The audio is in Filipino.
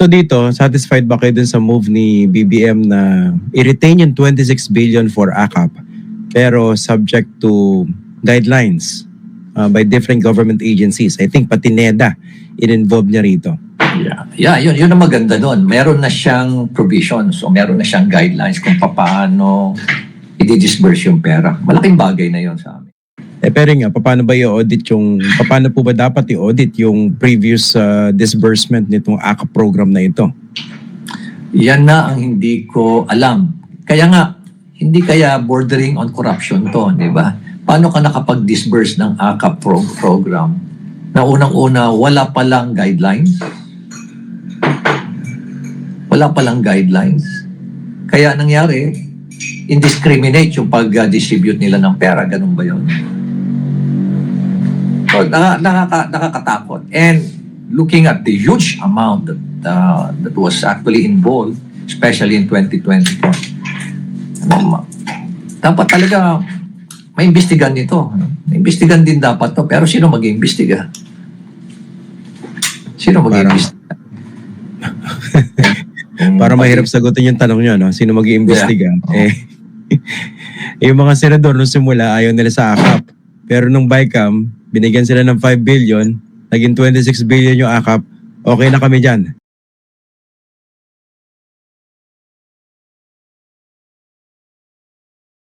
So dito, satisfied ba kayo dun sa move ni BBM na i-retain yung 26 billion for AKAP pero subject to guidelines uh, by different government agencies. I think pati NEDA in-involve niya rito. Yeah, yeah yun, yun ang maganda doon. Meron na siyang provisions o meron na siyang guidelines kung paano i-disburse yung pera. Malaking bagay na yun sa amin. Eh pero nga, paano ba i-audit yung, paano po ba dapat i-audit yung previous uh, disbursement nitong AKAP program na ito? Yan na ang hindi ko alam. Kaya nga, hindi kaya bordering on corruption to, di ba? Paano ka nakapag-disburse ng AKAP pro- program na unang-una wala palang guidelines? Wala palang guidelines. Kaya nangyari, indiscriminate yung pag-distribute nila ng pera. Ganun ba yun? So, naka, nakaka, nakakatakot. And looking at the huge amount that, uh, that was actually involved, especially in 2024, ano, dapat talaga may imbestigan nito. ano? May imbestigan din dapat to. Pero sino mag-iimbestiga? Sino mag-iimbestiga? Para mahirap sagutin yung tanong nyo, no? sino mag iimbestiga Yeah. Eh, yung mga senador nung simula ayaw nila sa AKAP. Pero nung BICAM, binigyan sila ng 5 billion, naging 26 billion yung AKAP, okay na kami dyan.